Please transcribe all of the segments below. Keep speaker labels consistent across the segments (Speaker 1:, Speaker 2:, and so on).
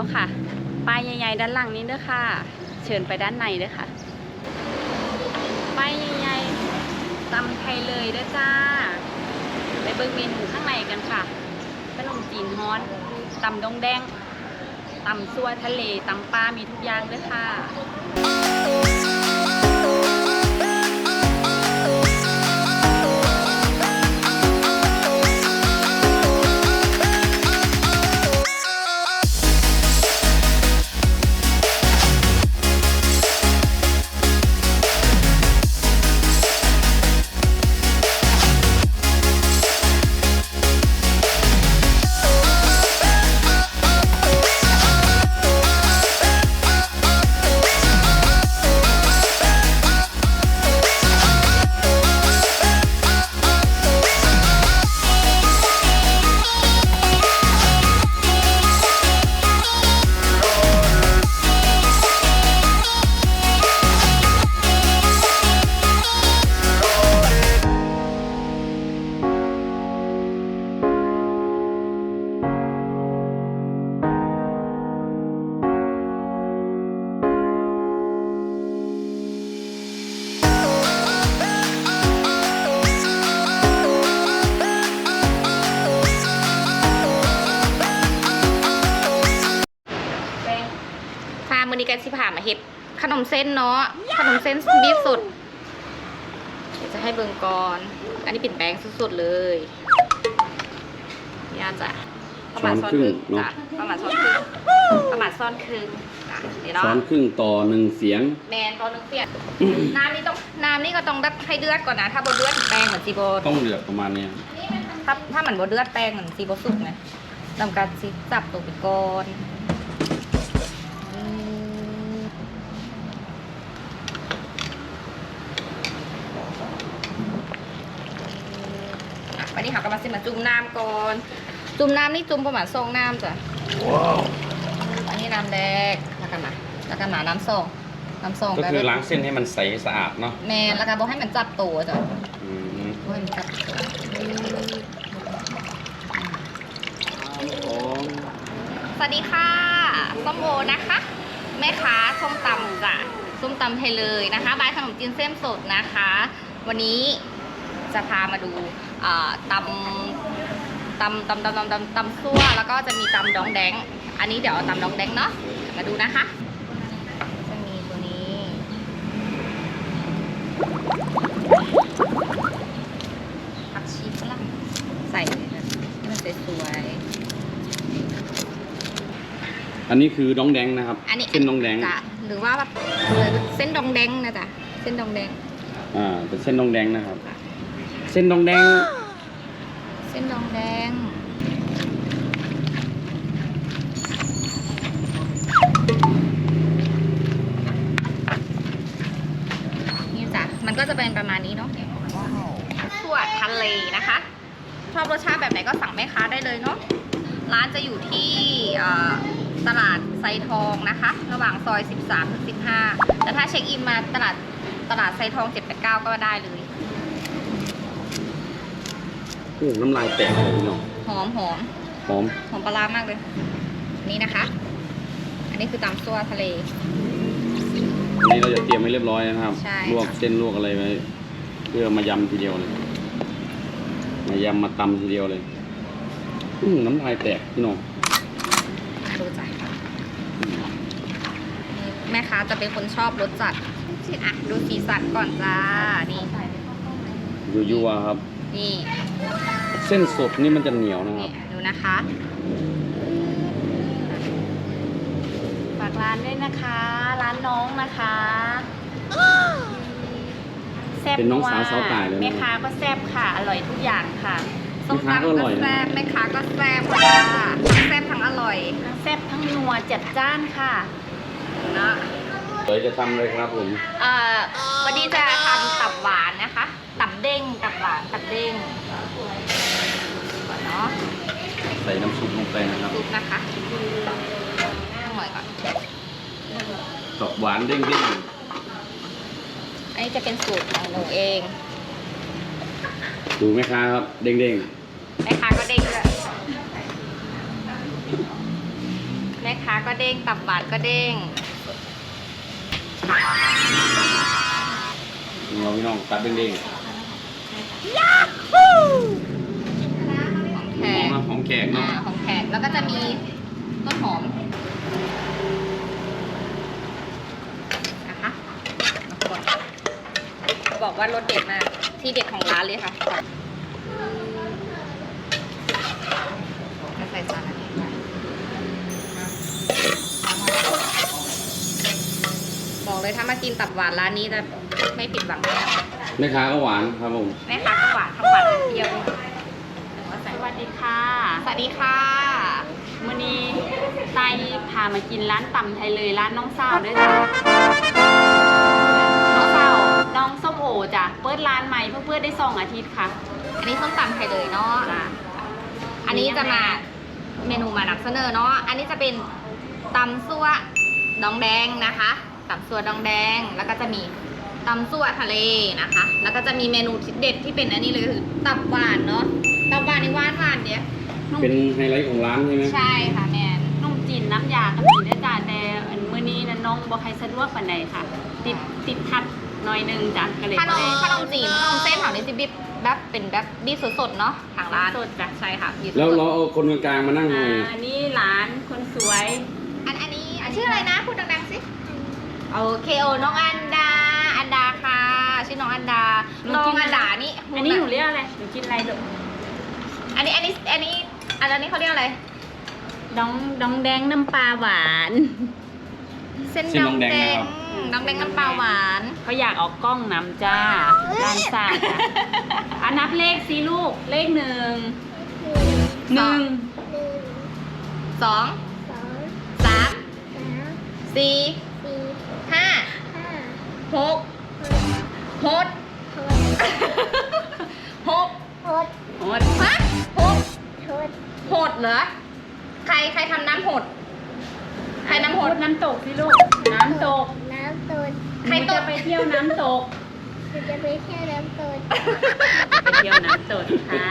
Speaker 1: แล้วค่ะ ป้ายใหญ่ๆด้านหลังนี้เด้อค่ะ เชิญไปด้านในเด้อค่ะ ป้ายใหญ่ๆตำไทยเลยเด้อจ้า ไปเบิ้งเมนูข้างในกันค่ะขนมจีนฮ้อนตำดงแดงตำซัวทะเลตำปลามีทุกอย่างเด้อค่ะ
Speaker 2: นี้กันสิผ่ามาเฮ็ดขนมเส้นเนาะขนมเส้นบีบสุดเดี๋ยวจะให้เบิ่งก่อน อันนี้เป็นแป้งสุดๆเลยนี่อาจะประมาณ
Speaker 3: ช้
Speaker 2: ซ้
Speaker 3: อ
Speaker 2: อนน
Speaker 3: ค
Speaker 2: ค
Speaker 3: รึ่
Speaker 2: รึ่
Speaker 3: ง
Speaker 2: ง
Speaker 3: เนอะ
Speaker 2: จ้ะประมาณซ้อนครึ่งประมาณซ้อนครึ่งจ้ะเดี๋ยวเนาะ
Speaker 3: ช้อนครึ่งต่อหนึ่งเสียง
Speaker 2: แมนตอนนึงเปลี่ยนน้ำนี่ต้องน้ำนี่ก็ต้องแบบให้เดือดก่อนนะ ถ้าบดเดือดแป้งเหมือนจีโบ
Speaker 3: ต้องเดือดประมาณเนี้ย
Speaker 2: ถ้าถ้ามันบดเดือดแป้งเหมือนจีโบสุกไงทำการซิจับตัวไปก่อนอืม อะวันนี้ เขาก็มาสิมาจุ่มน้ำก่อน จุ่มน้ำนี่จุ่มประมาณสองน้ำจ้ะอันนี้น้ำแดงแล้วกันมาแล้วกันมาน้ำสองน้ำสอง
Speaker 3: ก็คือล้างเส้นให้มันใสสะอาดเนาะ
Speaker 2: แมนแล้วก็บอกให้มันจับตัวจ้ะ
Speaker 3: อืม
Speaker 2: บอกให้มันจับตัวสวัสดีค่ะส้มโอนะคะ แม่ค้าส้มตำจ้ะส้มตำไทยเลยนะคะบายขนมจีนเส้นสดนะคะ วันนี้จะพามาดูอ่า ตำตำตำตำตำตำตำซั่วแล้วก็จะมีตำดองแดง อันนี้เดี๋ยวเอาตำดองแดงเนาะมาดูนะคะ จะมีตัวนี้ผักชีฝรั่งใส่เลยนะให้มันสวยๆ
Speaker 3: อันนี้คือดองแดงนะครับ
Speaker 2: อันนี้
Speaker 3: เส้นดองแดง
Speaker 2: จ้ะหรือว่าแบบเออเส้นดองแดงนะจ๊ะเส้นดองแดง
Speaker 3: อ่าเป็นเส้นดองแดงนะครับ เส้นดองแดง
Speaker 2: เส้นดองแดง นี่จ้ะ มันก็จะเป็นประมาณนี้เนาะถั่วทะเลนะคะ ชอบรสชาติแบบไหนก็สั่งแม่ค้าได้เลยเนาะ ร้านจะอยู่ที่ตลาดไซทองนะคะ ระหว่างซอย 13ถึง15แต่ถ้าเช็คอินมาตลาดตลาดไซทอง 789 ก็ได้เลย
Speaker 3: โอ้น้ำลายแตกเลยพี่น้อง
Speaker 2: หอมหอม
Speaker 3: หอม
Speaker 2: หอมปลาร้ามากเลย นี่นะคะ อันนี้คือตำซั่วทะเล
Speaker 3: อันนี้เราจะเตรียมไว้เรียบร้อยนะครับ
Speaker 2: ใช่
Speaker 3: ลวกเส้นลวกอะไรไว้เพื่อมายำทีเดียวเลย มายำมาตำทีเดียวเลยอืมน้ำลายแตกพี่น้อง
Speaker 2: ดูจ้ะแม่ค้าจะเป็นคนชอบรสจัดอะดูสีสันก่อนจ้า นี่
Speaker 3: ยั่วๆครับ
Speaker 2: นี่
Speaker 3: เส้นสดนี่มันจะเหนียวนะครับ
Speaker 2: นี่ดูนะคะ
Speaker 1: ฝากร้านด้วยนะคะ ร้านน้องนะคะแซ่บ
Speaker 3: เป็นน้อง
Speaker 1: ว
Speaker 3: สาวสาวตายเลยนะ
Speaker 1: แม่ค้าก็แซ่บค่ะ อร่อยทุกอย่างค่ะ
Speaker 2: ส้ม
Speaker 3: แม่ค้าก็
Speaker 2: ตำ
Speaker 3: อ
Speaker 2: ก็
Speaker 3: ร่อยนะ
Speaker 2: แซ่บแม่ค้าก็แซ่บค่ะทั้งแซ่บทั้งอร่อย
Speaker 1: ทั้งแซ่บทั้งนัวจัดจ้านค่ะ
Speaker 2: นะ
Speaker 3: เดี๋ยวจะทำเลยครับผม
Speaker 2: เอ่อวันนี้จะทำตับหวานนะคะ ตับเด้งตับหวานตับเด้ง น้ำ
Speaker 3: ซุปลงไปนะครับ
Speaker 2: นะคะอร่อยก่อน
Speaker 3: ตอกหวานเด้งเด้ง
Speaker 2: อันนี้จะเป็นสูตรของหนูเอง
Speaker 3: ดูไหมค้าครับ เด้งเด้งแม่ค้า
Speaker 2: ก็เด้งเลยแม่ค้าก็เด้งตับหวานก็เด้ง
Speaker 3: เราพี่น้องตับเด้งเด้ง Yahoo! ขก
Speaker 2: อ่า
Speaker 3: เนาะ
Speaker 2: ของแขกแล้วก็จะมีต้นหอมนะคะบอกว่ารสเด็ดมากที่เด็ดของร้านเลยค่ะใส่จานอันนี้ไปบอกเลยถ้ามากินตับหวานร้านนี้จะไม่ผิดหวังแน่นอน
Speaker 3: แม่ค้าก็หวานครับผม
Speaker 2: แม่ค้าก็หวานทั้งหวานทั้งเปรี้ยว
Speaker 1: ส วัสดีค่ะ
Speaker 2: สวัสดีค่ะ
Speaker 1: วันนี้ตายพามากินร้านตำไทยเลยร้านน้องสาวด้วยจ้ะน้องสาวน้องส้มโอจ้ะเปิดร้านใหม่เพิ่งเปิดได้สองอาทิตย์ค่ะ
Speaker 2: อันนี้ส้มตำไทยเลยเนาะ
Speaker 1: จ้ะ
Speaker 2: อันนี้จะมาเมนูมานำเสนอเนาะอันนี้จะเป็นตำซั่วดองแดงนะคะตำซั่วดองแดงแล้วก็จะมีตำซั่วทะเลนะคะ แล้วก็จะมีเมนูที่เด็ดที่เป็นอันนี้เลยคือตับหวานเนาะตับ หวานในหวานหวานๆเดียว
Speaker 3: เป็นไฮไลท์ของร้านใช่ไหม
Speaker 2: ใช่ค่ะแมน
Speaker 1: นุ่มจีนน้ำยาก็มีด้วยจ้ะแต่อันมื้อนี้นะน้องบ่ใครสะดวกปานใดค่ะ ติดติดทัดหน่อยหนึงจ้ะก็เลย
Speaker 2: ขนม
Speaker 1: บ่ได้
Speaker 2: ขนมจีนขนมเส้นของนิซิบิบแบบเป็นแบบบีบสดๆเนาะทางร้าน
Speaker 1: สดจ้ะ
Speaker 2: ใช่ค่ะบีบสด
Speaker 3: แล้วเราเอาคนกลางๆมานั่งหน่
Speaker 1: อ่า
Speaker 3: อย
Speaker 1: อันนี้หลานคนสวย
Speaker 2: อันอันนี้อันชื่ออะไรนะพูดดังๆสิโอเคโอน้องอันดาอันดาค่ะชื่อน้องอันดาน้องอันดานี่
Speaker 1: อันนี้หนูเรียกอะไรหนูกินอะไรลูก
Speaker 2: อั นนี้อันนี้อันนี้อันนี้เขาเรียกอะไร
Speaker 1: ดองดองแดงน้ำปลาหวาน
Speaker 2: เส้น
Speaker 3: เส้น
Speaker 2: ด
Speaker 3: น้
Speaker 2: อ
Speaker 3: องงแด
Speaker 2: แด
Speaker 3: ง
Speaker 2: ง
Speaker 3: นะครับ
Speaker 2: น้องแดงน้ำปลาหวาน
Speaker 1: เขาอยากออกกล้องนำจ้าด้านซ้ายจ้ะอันนับเลขสิลูก เลขหนึ่ง หนึ่ง
Speaker 2: สองสามสี่ห้าหกหดหก
Speaker 1: โอ๊ต
Speaker 2: ฮะหกหดเหรอ ใครใครทำน้ำหด ใครน้ำห
Speaker 1: พู
Speaker 2: ด
Speaker 1: ดน้ำตกสิลูก น้ำตก
Speaker 4: น้ำตูน
Speaker 1: ใครจะไปเที่ยวน้ำตก
Speaker 4: คือจะไปเที่ยวน้ำตูน
Speaker 1: ไปเที่ยวน้ำตกค่ะ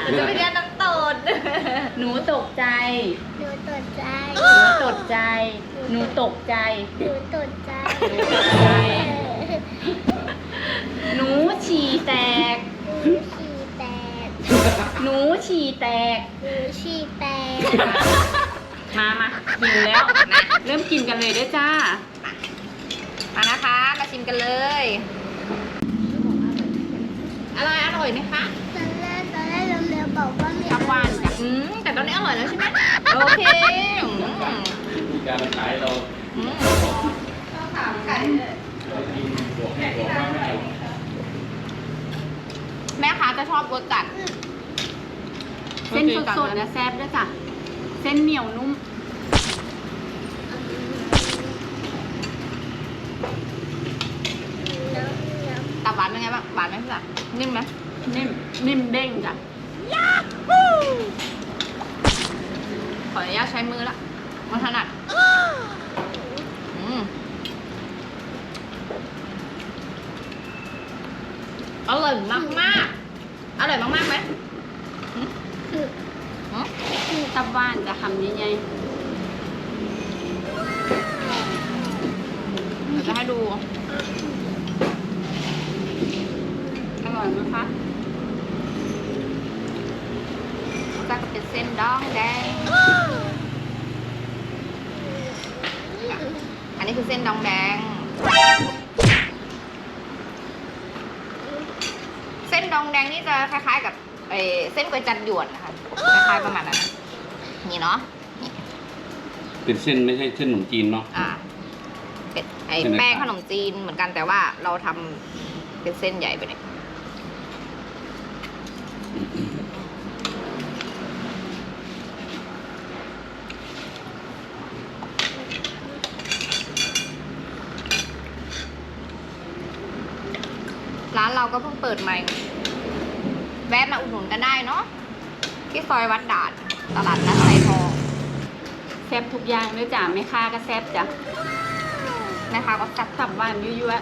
Speaker 2: เราจะไปเรียนน้ำตด
Speaker 1: หนูตกใจ
Speaker 4: หนูตกใจ
Speaker 1: หนูตกใจ หนูตกใจ
Speaker 4: หนูตกใจ
Speaker 1: หนูฉี่แตก
Speaker 4: หนูฉี่แตก
Speaker 1: หนูฉี่แตก
Speaker 4: หนูฉี่แตก
Speaker 1: มามาหิวแล้วเริ่มกินกันเลยเด้วยจ้า
Speaker 2: มานะคะมาชิมกันเลย อร่อยอร่อยไหมคะ
Speaker 4: ตอนแรกตอนแรกเร็วๆบอกว่าไม่
Speaker 1: ชับว่านจ้ะ
Speaker 2: อืมแต่ตอนนี้อร่อยแล้วใช่ไหมโอเคอืม
Speaker 3: มีการขายเรา
Speaker 2: อืม
Speaker 3: บวกให้บวกมาไม่เอา
Speaker 2: แม่ค้าจะชอบรสจัด
Speaker 1: เส้นสดๆนะแซ่บด้วยจ้ะ เส้นเหนียวนุ่ม
Speaker 2: ตับหวานเป็นไงบ้าง หวานไหมพี่จ๋านิ่มไหม
Speaker 1: นิ่ม นิ่มเด้งจ้ะ
Speaker 2: ขออนุญาตใช้มือละมันถนัดอืมอร่อยมากมากๆอร่อยมากมากๆไหมอืมอืม
Speaker 1: ตับว่านจะทำยังไง
Speaker 2: เดี๋ยวจะให้ดู
Speaker 1: อร่อยไหมคะ
Speaker 2: ก็จะเป็นเส้นดองแดง อันนี้คือเส้นดองแดง เส้นดองแดงนี่จะคล้ายๆกับเอ่อเส้นก๋วยจั๊บหยวนนะคะ คล้ายๆประมาณนั้น นะนี่เนาะนี่
Speaker 3: เป็นเส้นไม่ใช่เส้นขนมจีนเนาะ
Speaker 2: อ่าเป็นไอ้
Speaker 3: เส้นอะไร
Speaker 2: แป้งขนมจีนเหมือนกันแต่ว่าเราทำเป็นเส้นใหญ่ไปหน่อยร้านเราก็เพิ่งเปิดใหม่ แวะมาอุดหนุนกันได้เนาะที่ซอยวัดด่านตลาดนัดไซทอง
Speaker 1: แซ่บทุกอย่างด้วยจ้ะแม่ค้าก็แซ่บจ้ะ
Speaker 2: นะคะก็จัด
Speaker 1: ตับว่านยั่ว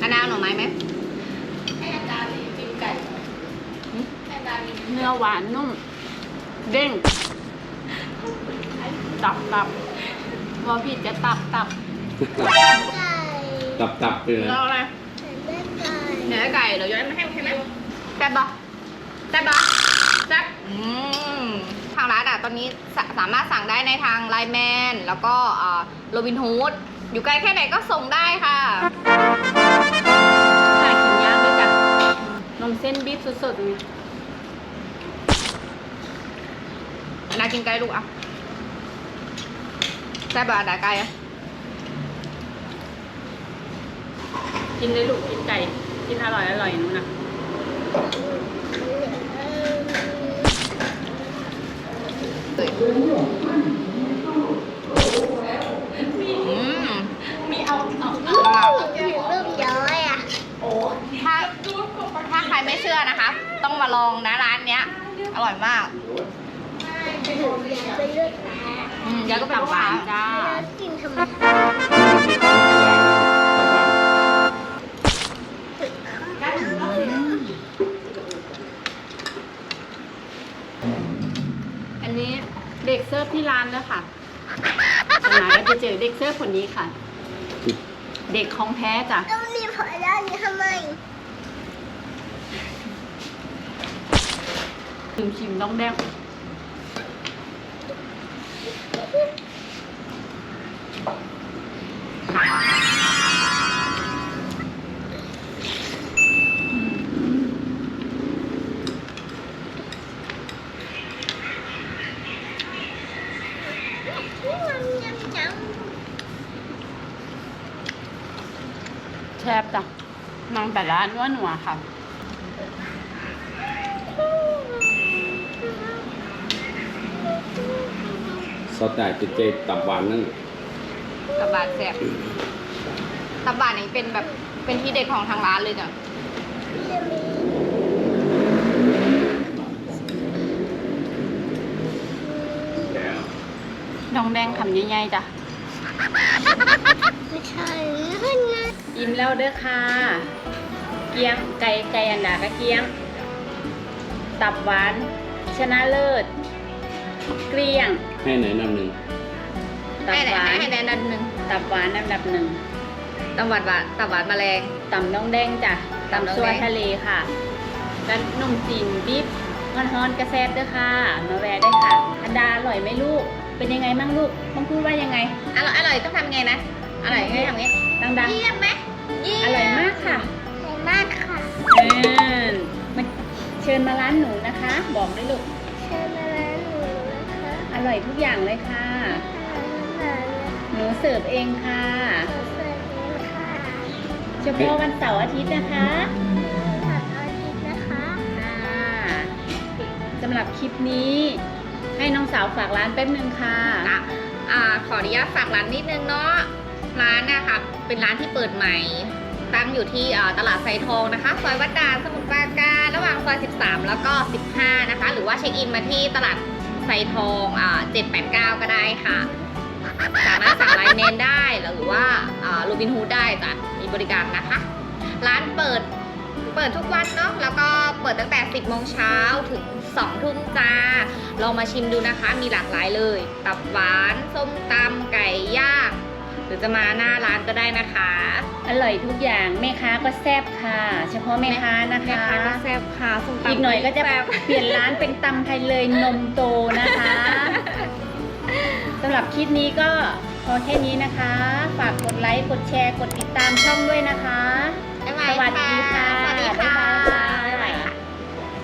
Speaker 2: อันนาวหน่อไม้ไหม
Speaker 1: ๆเนื้อหวานนุ่ม
Speaker 2: น
Speaker 1: เด้ง ตับตับพอผิดจะตับตับ
Speaker 4: ไก่
Speaker 3: ตับตับเลย
Speaker 2: เรา
Speaker 3: นะ
Speaker 2: อะไร
Speaker 4: แม่ไก่
Speaker 2: เนื้อไก่เราย้อยมาให้ใช่ไหมแซ่บปะแซ่บปะ แซ่บอืมทางร้านอะตอนนี้สาสามารถสั่งได้ในทางไลน์แมนแล้วก็โรบินฮูดอยู่ไกลแค่ไหนก็ส่งได้ค่ะ
Speaker 1: หากินยากด้วยจ้ะนมเส้นบีบสดๆนี่
Speaker 2: นากินไก่ลูกอะแซ่บปะดาไก่อะ
Speaker 1: กินเลยลูกกินไก่ กินอร่อยอร่อยนู้นนะ
Speaker 2: อืม
Speaker 1: มีเอาเอา
Speaker 4: ถึงรูปย้อยอะ
Speaker 2: ถ้าถ้าใครไม่เชื่อนะคะ ต้องมาลองนะร้านเนี้ย อร่อยมาก
Speaker 4: ถึงย้อยไปเลือดแผล
Speaker 2: อืมแล้วก็เป็น
Speaker 1: ตับหวานจ้า
Speaker 4: แล้วกิน ที่
Speaker 1: ร้านแล้วค่ะจะมาก็จะเจอเด็กเสิร์ฟคนนี้ค่ะ เด็กของแท้จ้ะ
Speaker 4: ต้องรีบพอด้านนี้ทำไม
Speaker 1: ชิมชิมต้องแดงแซ่บจ้ะ นางแต่ร้านว่าหนัวค่ะ
Speaker 3: ซอสจ่ายติดใจตับหวานนั่น
Speaker 2: ตับบาดแซ่บตับบาดนี่เป็นแบบเป็นที่เด็ดของทางร้านเลยจ้ะ
Speaker 1: ดองแดงคำใหญ่ๆจ้ะ
Speaker 4: ไม่ใช่ขึ้นไง
Speaker 1: อิ่มแล้วเด้อค่ะเกี๊ยงไก่ไก่อันดากระเกี๊ยงตับหวาน ชนะเลิศ เกลี้ยง
Speaker 3: ให้ไหนนำหนึ่ง
Speaker 1: ตับ
Speaker 2: ให้ไหน
Speaker 1: หวาน
Speaker 2: ให้ไหนนันหนึ่ง
Speaker 1: ตับหวานอันดับหนึ่ง
Speaker 2: ตับหวานหวานตับหวานแมลง
Speaker 1: ตำน้องแดงจ้ะ
Speaker 2: ตำน้องแดง
Speaker 1: ตำซัวทะเลค่ะกันนมจีนบิ๊บฮอนๆกระแซบเด้อค่ะ มาแวะได้ค่ะ อันดาอร่อยไหมลูก เป็นยังไงมั่งลูกต้องพูดว่ายังไง
Speaker 2: อร่อยอร่อยต้องทำไงนะ อร่อยให้ทำไง
Speaker 1: ชิญมาร้านหนูนะคะ บอกได้ลูก
Speaker 4: เชิญมาร้านหนูนะคะ
Speaker 1: อร่อยทุกอย่างเลยค่ะ
Speaker 4: อาหาร
Speaker 1: หนูเสิร์ฟเองค่ะ
Speaker 4: สวัสดีค่ะ
Speaker 1: เฉพาะวันเสาร์อาทิตย์นะคะ
Speaker 4: ผัดอาทิตย์นะคะ
Speaker 1: ค่ะสำหรับคลิปนี้ ให้น้องสาวฝากร้านแป๊บนึงค่ะ
Speaker 2: อะอ่าขออนุญาตฝากร้านนิดนึงเนาะร้านนะคะเป็นร้านที่เปิดใหม่ ตั้งอยู่ที่ตลาดไซทองนะคะ ซอยวัดดานสมุทรปราการระหว่างซอย 13 แล้วก็ 15 นะคะ หรือว่าเช็คอินมาที่ตลาดไซทอง789 ก็ได้ค่ะ สามารถสั่งไลน์แมนได้หรือว่าโรบินฮูดได้จ้ะมีบริการนะคะ ร้านเปิดเปิดทุกวันเนาะแล้วก็เปิดตั้งแต่ 10 โมงเช้าถึง 2 ทุ่มจ้า ลองมาชิมดูนะคะ มีหลากหลายเลย ตับหวาน ส้มตำไก่ย่าง หรือจะมาหน้าร้านก็ได้นะคะ
Speaker 1: อร่อยทุกอย่างแม่ค้าก็แซ่บค่ะ เฉพาะแม่ค้านะ
Speaker 2: แม่
Speaker 1: คะ
Speaker 2: ค้าก็แซ่บค่ะส้มตำ
Speaker 1: อีกหน่อยก็จะ
Speaker 2: แซ่บ
Speaker 1: เปลี่ยนร้านเป็นตำไทยเลยนมโตนะคะสำหรับคลิปนี้ก็พอแค่นี้นะคะ ฝากกดไลค์ กดแชร์ กดติดตามช่องด้วยนะคะ
Speaker 2: บ๊ายบาย
Speaker 1: สวัสดีค่ะ
Speaker 2: สวัสดีค่ะ
Speaker 1: บ๊ายบาย